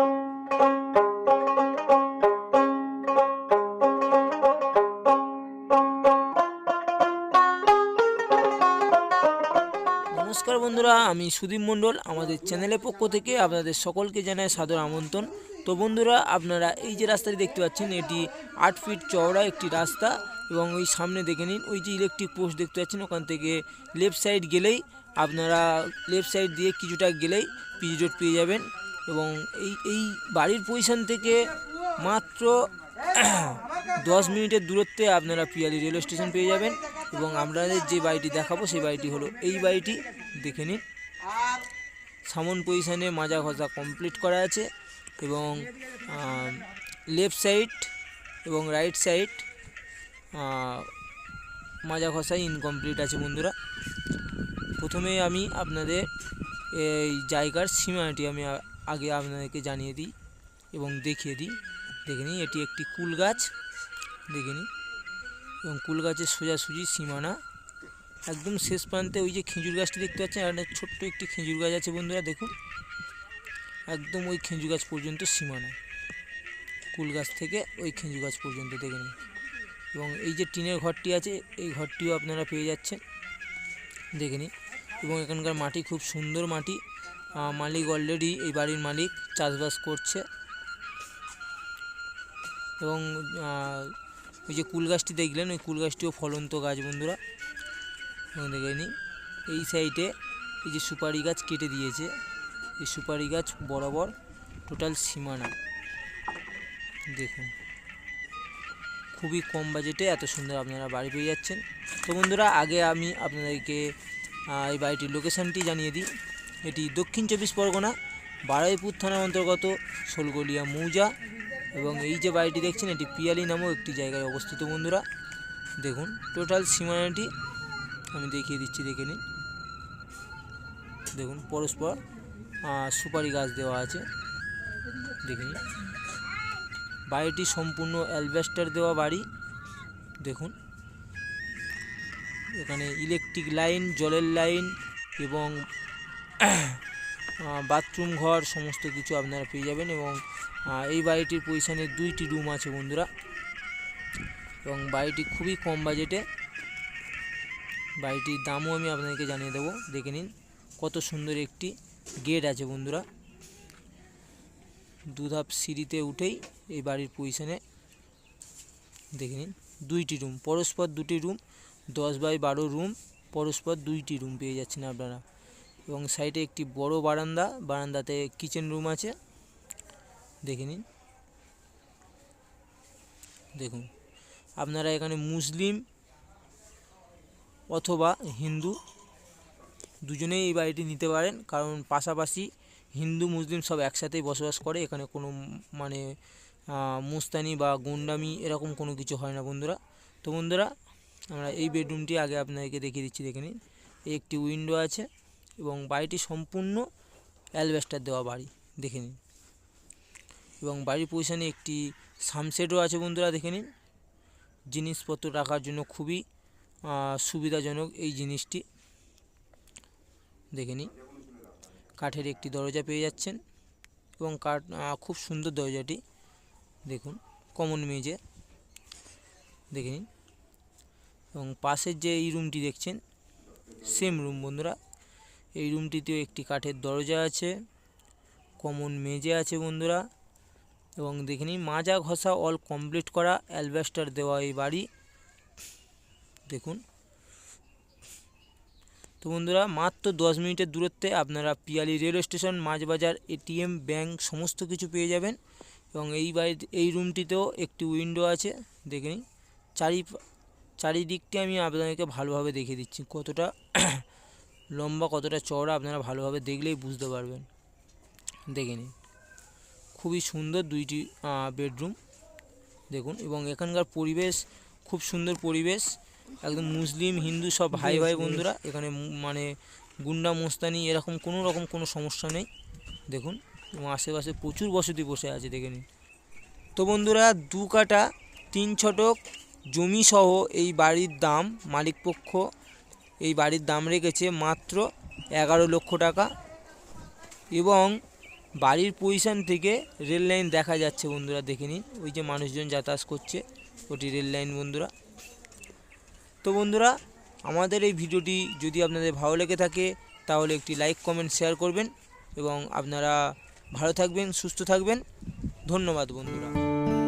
নমস্কার বন্ধুরা, আমি সুদীপ মণ্ডল, আমাদের চ্যানেলের পক্ষ থেকে আপনাদের সকলকে জানায় সাদর আমন্ত্রণ। তো বন্ধুরা, আপনারা এই যে রাস্তাটি দেখতে পাচ্ছেন, এটি আট ফিট চওড়া একটি রাস্তা এবং ওই সামনে দেখে নিন, ওই যে ইলেকট্রিক পোস্ট দেখতে পাচ্ছেন, ওখান থেকে লেফট সাইড গেলেই আপনারা লেফট সাইড দিয়ে কিছুটা গেলেই পিজি রোড পেয়ে যাবেন। এবং এই এই বাড়ির পজিশন থেকে মাত্র দশ মিনিটের দূরত্বে আপনারা পিয়ালি রেলওয়ে স্টেশন পেয়ে যাবেন এবং আপনাদের যে বাড়িটি দেখাবো সেই বাড়িটি হলো এই বাড়িটি। দেখে নিন। সামন পজিশানে মাজা ঘষা কমপ্লিট করা আছে এবং লেফট সাইড এবং রাইট সাইড মাজা ঘষা ইনকমপ্লিট আছে বন্ধুরা। প্রথমে আমি আপনাদের এই জায়গার সীমানাটি আমি আগে আপনাদেরকে জানিয়ে দিই এবং দেখিয়ে দিই। দেখে নিই এটি একটি কুল গাছ। দেখে নিই এবং কুল গাছের সোজাসুজি সীমানা। একদম শেষ প্রান্তে ওই যে খেজুর গাছটি দেখতে পাচ্ছেন, আর ছোট্ট একটি খেজুর গাছ আছে বন্ধুরা, দেখুন। একদম ওই খেজুর গাছ পর্যন্ত সীমানা। কুল গাছ থেকে ওই খেজুর গাছ পর্যন্ত, দেখে নিন। এবং এই যে টিনের ঘরটি আছে, এই ঘরটিও আপনারা পেয়ে যাচ্ছেন। দেখে নিন। এবং এখানকার মাটি খুব সুন্দর মাটি। মালিক অলরেডি এই বাড়ির মালিক, চাষবাস করছে। এবং ওই যে কুল গাছটি দেখলেন, ওই কুল গাছটিও ফলন্ত গাছ বন্ধুরা। দেখে নিন এই সাইডে এই যে সুপারি গাছ কেটে দিয়েছে। এই সুপারি গাছ বরাবর টোটাল সীমানা। দেখুন। খুবই কম বাজেটে এত সুন্দর আপনারা বাড়ি পেয়ে যাচ্ছেন। তো বন্ধুরা, আগে আমি আপনাদেরকে এই বাড়িটির লোকেশানটি জানিয়ে দিই। এটি দক্ষিণ চব্বিশ পরগনা, বারুইপুর থানার অন্তর্গত শোলগলিয়া মৌজা এবং এই যে বাড়িটি দেখছেন, এটি পিয়ালি নামক একটি জায়গায় অবস্থিত বন্ধুরা। দেখুন, টোটাল সীমানাটি আমি দেখিয়ে দিচ্ছি, দেখে নিন। দেখুন, পরস্পর সুপারি গাছ দেওয়া আছে। দেখে নিন। বাড়িটি সম্পূর্ণ অ্যালবেস্টার দেওয়া বাড়ি। দেখুন, এখানে ইলেকট্রিক লাইন, জলের লাইন এবং বাথরুম ঘর, সমস্ত কিছু আপনারা পেয়ে যাবেন এবং এই বাড়িটির পজিশনে দুইটি রুম আছে বন্ধুরা। এবং বাড়িটি খুবই কম বাজেটে বাড়িটির দামও আমি আপনাদেরকে জানিয়ে দেবো, দেখে নিন কত সুন্দর একটি গেট আছে বন্ধুরা। দুধাপ সিঁড়িতে উঠেই এই বাড়ির পজিশনে দেখে নিন দুইটি রুম পরস্পর দুটি রুম দশ বাই বারো রুম পরস্পর দুইটি রুম পেয়ে যাচ্ছেন আপনারা। এবং সাইডে একটি বড় বারান্দা, বারান্দাতে কিচেন রুম আছে। দেখে নিন। দেখুন, আপনারা এখানে মুসলিম অথবা হিন্দু দুজনেই এই বাড়িটি নিতে পারেন, কারণ পাশাপাশি হিন্দু, মুসলিম সব একসাথেই বসবাস করে। এখানে কোনো মানে মুস্তানি বা গুন্ডামি এরকম কোনো কিছু হয় না বন্ধুরা। তো বন্ধুরা, আমরা এই বেডরুমটি আগে আপনাদেরকে দেখিয়ে দিচ্ছি, দেখে নিন। একটি উইন্ডো আছে। এবং বাড়িটি সম্পূর্ণ অ্যালবেস্টার দেওয়া বাড়ি, দেখে নিন। এবং বাড়ির পজিশনে একটি সানসেটও আছে বন্ধুরা, দেখে নিন। জিনিসপত্র রাখার জন্য খুবই সুবিধাজনক এই জিনিসটি। দেখে নিন, কাঠের একটি দরজা পেয়ে যাচ্ছেন এবং কাঠ খুব সুন্দর দরজাটি, দেখুন কমন মেজে দেখে নিন, এবং পাশের যে এই রুমটি দেখছেন সেম রুম বন্ধুরা। এই রুমটিতেও একটি কাঠের দরজা আছে, কমন মেজে আছে বন্ধুরা। এবং দেখে নিন, মাজা ঘষা অল কমপ্লিট করা, অ্যালবেস্টার দেওয়া এই বাড়ি। দেখুন। তো বন্ধুরা, মাত্র দশ মিনিটের দূরত্বে আপনারা Piali railway station Majhbazar ATM, bank সমস্ত কিছু পেয়ে যাবেন। এবং এই বাড়ি, এই রুমটিতেও একটি উইন্ডো আছে। দেখে নিন চারি চারিদিকটি আমি আপনাদেরকে ভালোভাবে দেখিয়ে দিচ্ছি কতটা লম্বা কতটা চওড়া আপনারা ভালোভাবে দেখলেই বুঝতে পারবেন। দেখে নিন। খুবই সুন্দর দুইটি বেডরুম দেখুন এবং এখানকার পরিবেশ খুব সুন্দর পরিবেশ। একদম মুসলিম হিন্দু সব ভাই ভাই বন্ধুরা এখানে মানে গুন্ডা মোস্তানি এরকম কোনো রকম কোনো সমস্যা নেই। দেখুন এবং আশেপাশে প্রচুর বসতি বসে আছে দেখে নিন। তো বন্ধুরা দু কাটা তিন ছটক জমি সহ এই বাড়ির দাম মালিকপক্ষ এই বাড়ির দাম রেখেছে মাত্র এগারো লক্ষ টাকা। এবং বাড়ির পজিশন থেকে রেল লাইন দেখা যাচ্ছে বন্ধুরা, দেখে নিন। ওই যে মানুষজন যাতায়াত করছে, ওটি রেল লাইন বন্ধুরা। তো বন্ধুরা, আমাদের এই ভিডিওটি যদি আপনাদের ভালো লেগে থাকে, তাহলে একটি লাইক কমেন্ট শেয়ার করবেন। এবং আপনারা ভালো থাকবেন, সুস্থ থাকবেন। ধন্যবাদ বন্ধুরা।